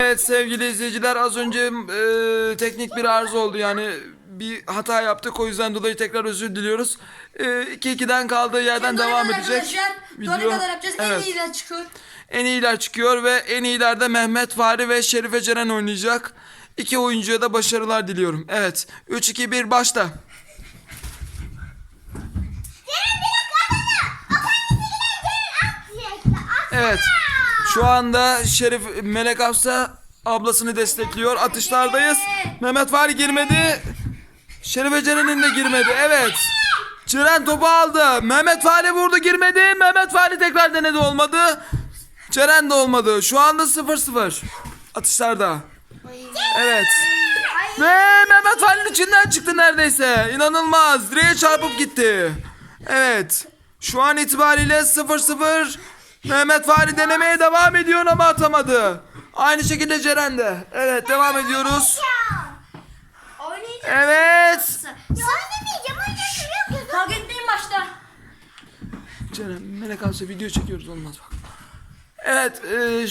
Evet sevgili izleyiciler az önce e, teknik bir arıza oldu yani bir hata yaptık o yüzden dolayı tekrar özür diliyoruz. 2-2'den kaldığı yerden Doğru devam edecek. Arkadaşlar, Video. Doğru kadar yapacağız. Evet. En iyiler çıkıyor. En iyiler çıkıyor ve en iyilerde Mehmet Fahri ve Şerife Ceren oynayacak. İki oyuncuya da başarılar diliyorum. Evet 3-2-1 başla. Evet. Şu anda Şerif Melek Hafsa ablasını destekliyor. Atışlardayız. Mehmet Fahri girmedi. Şerife Ceren'in de girmedi. Evet. Ceren topu aldı. Mehmet Fahri vurdu girmedi. Mehmet Fahri tekrar denedi olmadı. Ceren de olmadı. Şu anda 0-0. Atışlarda. Evet. Ve Mehmet Fahri'nin içinden çıktı neredeyse. İnanılmaz. Direğe çarpıp gitti. Evet. Şu an itibariyle 0-0. Mehmet Fahri denemeye devam ediyor ama atamadı. Aynı şekilde Ceren de. Evet devam ediyoruz. Evet. Kavga etmeyin başta. Ceren Melek Hafsa video çekiyoruz olmaz bak. Evet e,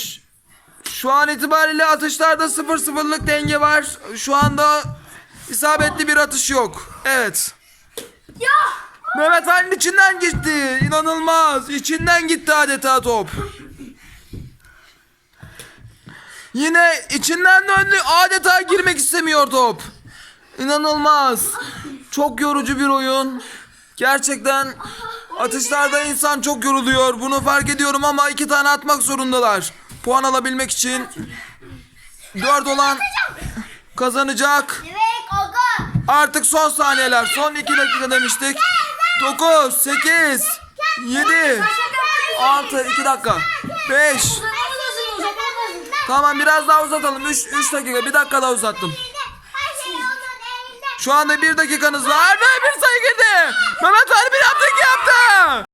şu an itibariyle atışlarda 0-0'lık denge var. Şu anda isabetli bir atış yok. Evet. Ya. Mehmet Fahri'nin içinden gitti. İnanılmaz. İçinden gitti adeta top. Yine içinden döndü. Adeta girmek istemiyor top. İnanılmaz. Çok yorucu bir oyun. Gerçekten atışlarda insan çok yoruluyor. Bunu fark ediyorum ama iki tane atmak zorundalar. Puan alabilmek için. Dört olan kazanacak. Artık son saniyeler. Son 2 dakika demiştik. 9, 8, 7, 6, 2 dakika. 5. Uzatmamız lazım uzatmamız lazım. Tamam biraz daha uzatalım. 3, 3 dakika. Bir dakika daha uzattım. Şu anda 1 dakikanız var girdi.